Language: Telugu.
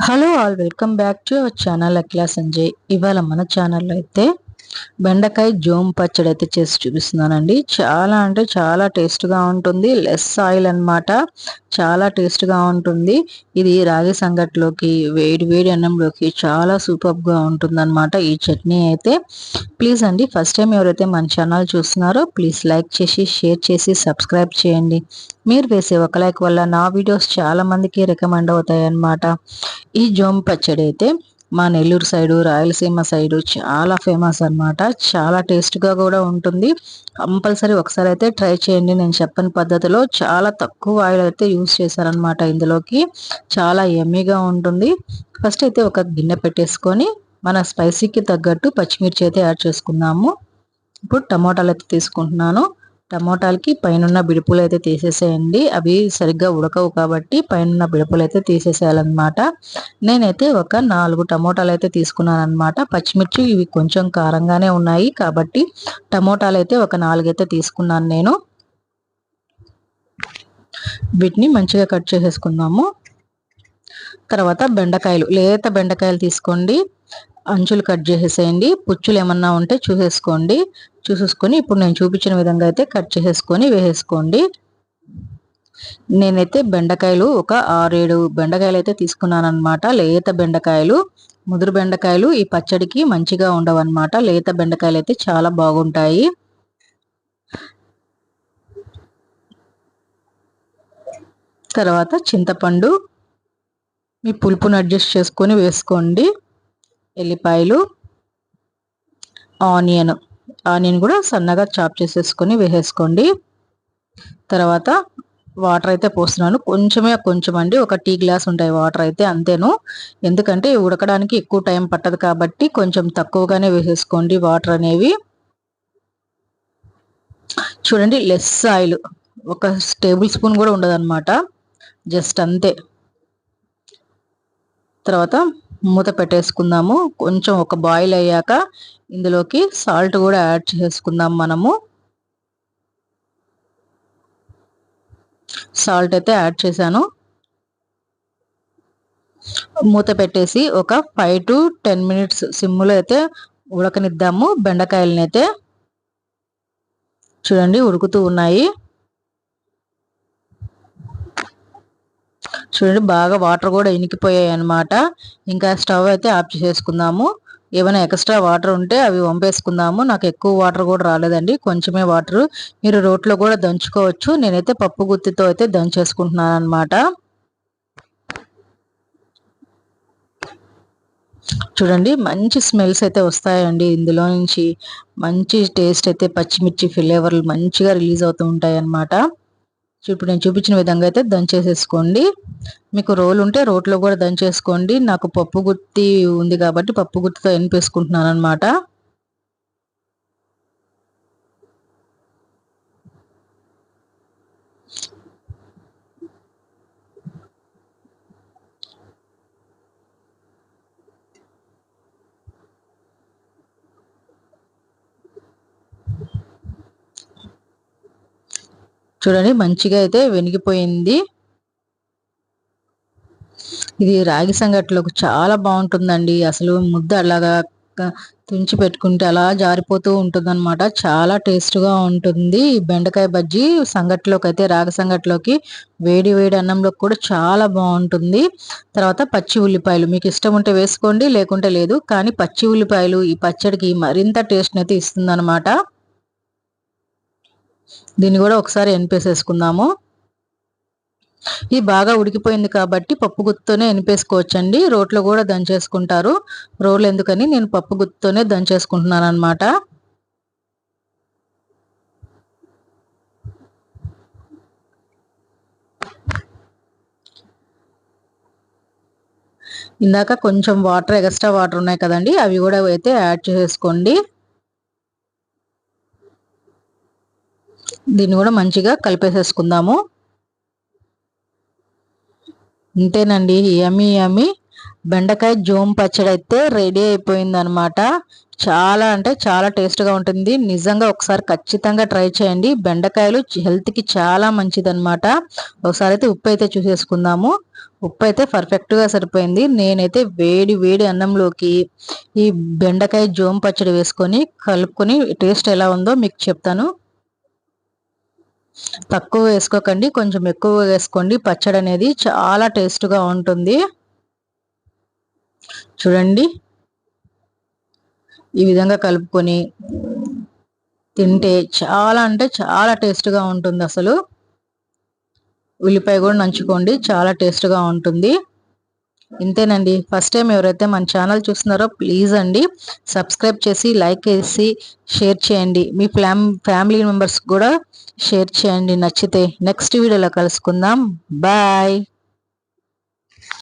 Hello all welcome back to our channel Akhila Sanjay ఇవాళ మన ఛానల్లో అయితే బెండకాయ జోమ్ పచ్చడి అయితే చేసి చూపిస్తున్నానండి. చాలా అంటే చాలా టేస్ట్గా ఉంటుంది. లెస్ ఆయిల్ అనమాట చాలా టేస్ట్గా ఉంటుంది. ఇది రాగి సంగట్లోకి వేడి వేడి అన్నంలోకి చాలా సూపర్గా ఉంటుంది అనమాట ఈ చట్నీ అయితే. ప్లీజ్ అండి ఫస్ట్ టైం ఎవరైతే మన ఛానల్ చూస్తున్నారో ప్లీజ్ లైక్ చేసి షేర్ చేసి సబ్స్క్రైబ్ చేయండి. మీరు వేసే ఒక లైక్ వల్ల నా వీడియోస్ చాలామందికి రికమెండ్ అవుతాయి అన్నమాట ఈ జోమ్ పచ్చడి అయితే మా నెల్లూరు సైడు రాయలసీమ సైడు చాలా ఫేమస్ అనమాట చాలా టేస్ట్గా కూడా ఉంటుంది. కంపల్సరీ ఒకసారి అయితే ట్రై చేయండి. నేను చెప్పని పద్ధతిలో చాలా తక్కువ ఆయిల్ అయితే యూస్ చేశారనమాట ఇందులోకి. చాలా ఎమ్మీగా ఉంటుంది. ఫస్ట్ అయితే ఒక గిన్నె పెట్టేసుకొని మన స్పైసీకి తగ్గట్టు పచ్చిమిర్చి అయితే యాడ్ చేసుకుందాము. ఇప్పుడు టమోటాలు అయితే తీసుకుంటున్నాను. టమోటాలకి పైన బిడుపులు అయితే తీసేసేయండి. అవి సరిగ్గా ఉడకవు కాబట్టి పైన బిడుపులు అయితే తీసేసేయాలన్నమాట. నేనైతే ఒక నాలుగు టమోటాలు అయితే తీసుకున్నాను అనమాట పచ్చిమిర్చి ఇవి కొంచెం కారంగానే ఉన్నాయి కాబట్టి టమోటాలు అయితే ఒక నాలుగైతే తీసుకున్నాను నేను. వీటిని మంచిగా కట్ చేసేసుకుందాము. తర్వాత బెండకాయలు లేత బెండకాయలు తీసుకోండి. అంచులు కట్ చేసేసేయండి. పుచ్చులు ఏమన్నా ఉంటే చూసేసుకోండి. చూసేసుకొని ఇప్పుడు నేను చూపించిన విధంగా అయితే కట్ చేసేసుకొని వేసేసుకోండి. నేనైతే బెండకాయలు ఒక ఆరేడు బెండకాయలు అయితే తీసుకున్నాను అనమాట లేత బెండకాయలు ముదురు బెండకాయలు ఈ పచ్చడికి మంచిగా ఉండవు అనమాట లేత బెండకాయలు అయితే చాలా బాగుంటాయి. తర్వాత చింతపండు. మీ పులుపును అడ్జస్ట్ చేసుకొని వేసుకోండి. ఎల్లిపాయలు ఆనియన్. ఆనియన్ కూడా సన్నగా చాప్ చేసేసుకొని వేసేసుకోండి. తర్వాత వాటర్ అయితే పోస్తున్నాను. కొంచెమే కొంచెం అండి. ఒక టీ గ్లాస్ ఉంటాయి వాటర్ అయితే అంతేను. ఎందుకంటే ఉడకడానికి ఎక్కువ టైం పట్టదు కాబట్టి కొంచెం తక్కువగానే వేసేసుకోండి వాటర్ అనేవి. చూడండి లెస్ ఆయిల్. ఒక టేబుల్ స్పూన్ కూడా ఉండదు జస్ట్ అంతే. తర్వాత మూత పెట్టేసుకుందాము. కొంచెం ఒక బాయిల్ అయ్యాక ఇందులోకి సాల్ట్ కూడా యాడ్ చేసుకుందాం మనము. సాల్ట్ అయితే యాడ్ చేశాను. మూత పెట్టేసి ఒక ఫైవ్ టు టెన్ మినిట్స్ సిమ్లో అయితే ఉడకనిద్దాము. బెండకాయలని అయితే చూడండి ఉడుకుతూ ఉన్నాయి. చూడండి బాగా వాటర్ కూడా ఇనికిపోయాయి అనమాట ఇంకా స్టవ్ అయితే ఆఫ్ చేసేసుకుందాము. ఏమైనా ఎక్స్ట్రా వాటర్ ఉంటే అవి వంపేసుకుందాము. నాకు ఎక్కువ వాటర్ కూడా రాలేదండి. కొంచెమే వాటర్. మీరు రోట్లో కూడా దంచుకోవచ్చు. నేనైతే పప్పు గుత్తితో అయితే దంచేసుకుంటున్నాను అనమాట చూడండి మంచి స్మెల్స్ అయితే వస్తాయండి ఇందులో నుంచి. మంచి టేస్ట్ అయితే పచ్చిమిర్చి ఫ్లేవర్లు మంచిగా రిలీజ్ అవుతూ ఉంటాయి అన్నమాట ఇప్పుడు నేను చూపించిన విధంగా అయితే దంచేసేసుకోండి. మీకు రోలు ఉంటే రోట్లో కూడా దంచేసుకోండి. నాకు పప్పు గుత్తి ఉంది కాబట్టి పప్పు గుత్తితో ఎనిపేసుకుంటున్నాను అనమాట చూడండి మంచిగా అయితే వెనిగిపోయింది. ఇది రాగి సంగట్లోకి చాలా బాగుంటుందండి. అసలు ముద్ద అలాగా తుంచి పెట్టుకుంటే అలా జారిపోతూ ఉంటుంది అనమాట చాలా టేస్ట్గా ఉంటుంది. బెండకాయ బజ్జీ సంగట్లోకి అయితే రాగి సంగట్లోకి వేడి వేడి అన్నంలోకి కూడా చాలా బాగుంటుంది. తర్వాత పచ్చి ఉల్లిపాయలు మీకు ఇష్టం ఉంటే వేసుకోండి లేకుంటే లేదు. కానీ పచ్చి ఉల్లిపాయలు ఈ పచ్చడికి మరింత టేస్ట్ని అయితే ఇస్తుంది అనమాట దీన్ని కూడా ఒకసారి ఎనిపేసేసుకుందాము. ఇది బాగా ఉడికిపోయింది కాబట్టి పప్పు గుత్తుతోనే ఎనిపేసుకోవచ్చండి. రోట్లో కూడా దంచేసుకుంటారు. రోలు ఎందుకని నేను పప్పు గుత్తుతోనే దంచేసుకుంటున్నాను అనమాట ఇందాక కొంచెం వాటర్ ఎక్స్ట్రా వాటర్ ఉన్నాయి కదండి. అవి కూడా అయితే యాడ్ చేసేసుకోండి. దీన్ని కూడా మంచిగా కలిపేసేసుకుందాము. అంతేనండి యమీ యమీ బెండకాయ జోమ్ పచ్చడి అయితే రెడీ అయిపోయింది అనమాట చాలా అంటే చాలా టేస్ట్గా ఉంటుంది. నిజంగా ఒకసారి ఖచ్చితంగా ట్రై చేయండి. బెండకాయలు హెల్త్కి చాలా మంచిదన్నమాట ఒకసారి అయితే ఉప్పు అయితే చూసేసుకుందాము. ఉప్పు అయితే పర్ఫెక్ట్గా సరిపోయింది. నేనైతే వేడి వేడి అన్నంలోకి ఈ బెండకాయ జోమ్ పచ్చడి వేసుకొని కలుపుకొని టేస్ట్ ఎలా ఉందో మీకు చెప్తాను. తక్కువ వేసుకోకండి కొంచెం ఎక్కువ వేసుకోండి. పచ్చడి అనేది చాలా టేస్ట్గా ఉంటుంది. చూడండి. ఈ విధంగా కలుపుకొని తింటే చాలా అంటే చాలా టేస్ట్గా ఉంటుంది అసలు. ఉల్లిపాయ కూడా నంచుకోండి చాలా టేస్ట్గా ఉంటుంది. ఇంతేనండి. ఫస్ట్ టైం ఎవరైతే మన ఛానల్ చూస్తున్నారో ప్లీజ్ అండి సబ్స్క్రైబ్ చేసి లైక్ వేసి షేర్ చేయండి. మీ ఫ్యామ్ ఫ్యామిలీ మెంబర్స్ కూడా షేర్ చేయండి. నచ్చితే నెక్స్ట్ వీడియోలో కలుసుకుందాం. బాయ్